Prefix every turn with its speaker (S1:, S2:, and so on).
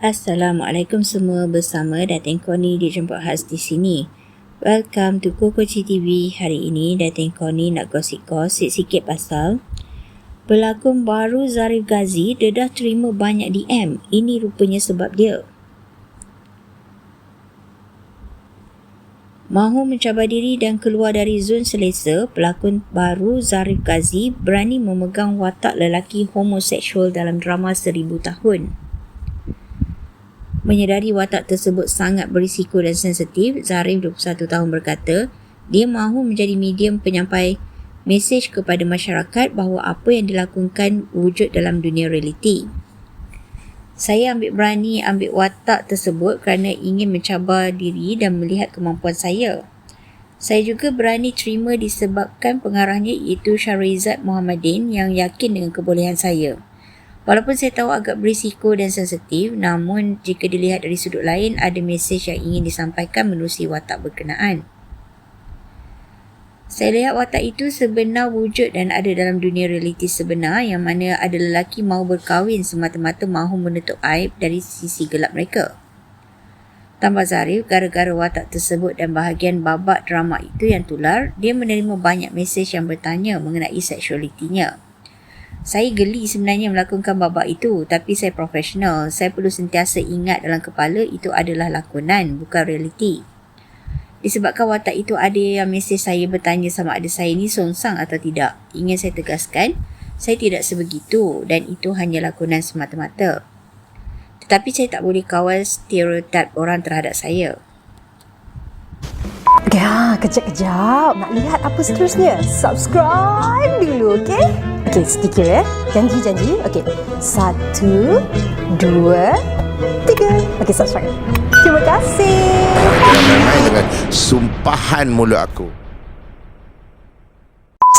S1: Assalamualaikum semua bersama Datin Koni dijemput khas di sini. Welcome to Kokoci TV. Hari ini Datin Koni nak gosip-gosip sikit pasal pelakon baru Zarif Ghazi dia dah terima banyak DM. Ini rupanya sebab dia. Mahu mencabar diri dan keluar dari zon selesa, pelakon baru Zarif Ghazi berani memegang watak lelaki homoseksual dalam drama Seribu Tahun. Menyedari watak tersebut sangat berisiko dan sensitif, Zarif 21 tahun berkata, dia mahu menjadi medium penyampai mesej kepada masyarakat bahawa apa yang dilakukan wujud dalam dunia realiti. Saya ambil berani ambil watak tersebut kerana ingin mencabar diri dan melihat kemampuan saya. Saya juga berani terima disebabkan pengarahnya iaitu Syahrizad Muhammadin yang yakin dengan kebolehan saya. Walaupun saya tahu agak berisiko dan sensitif, namun jika dilihat dari sudut lain, ada mesej yang ingin disampaikan menerusi watak berkenaan. Saya lihat watak itu sebenar wujud dan ada dalam dunia realiti sebenar yang mana ada lelaki mahu berkahwin semata-mata mahu menutup aib dari sisi gelap mereka. Tambah Zarif, gara-gara watak tersebut dan bahagian babak drama itu yang tular, dia menerima banyak mesej yang bertanya mengenai seksualitinya. Saya geli sebenarnya melakukan babak itu tapi saya profesional. Saya perlu sentiasa ingat dalam kepala itu adalah lakonan bukan realiti. Disebabkan watak itu ada yang mesej saya bertanya sama ada saya ni songsang atau tidak. Ingin saya tegaskan, saya tidak sebegitu dan itu hanya lakonan semata-mata. Tetapi saya tak boleh kawal stereotip orang terhadap saya.
S2: Ya, kejap-kejap. Nak lihat apa seterusnya? Subscribe dulu, okey? Okey, sedikit ya. Janji-janji. Okey. Satu, dua, tiga. Okey, subscribe. Terima kasih.
S3: Dengan sumpahan mulut aku.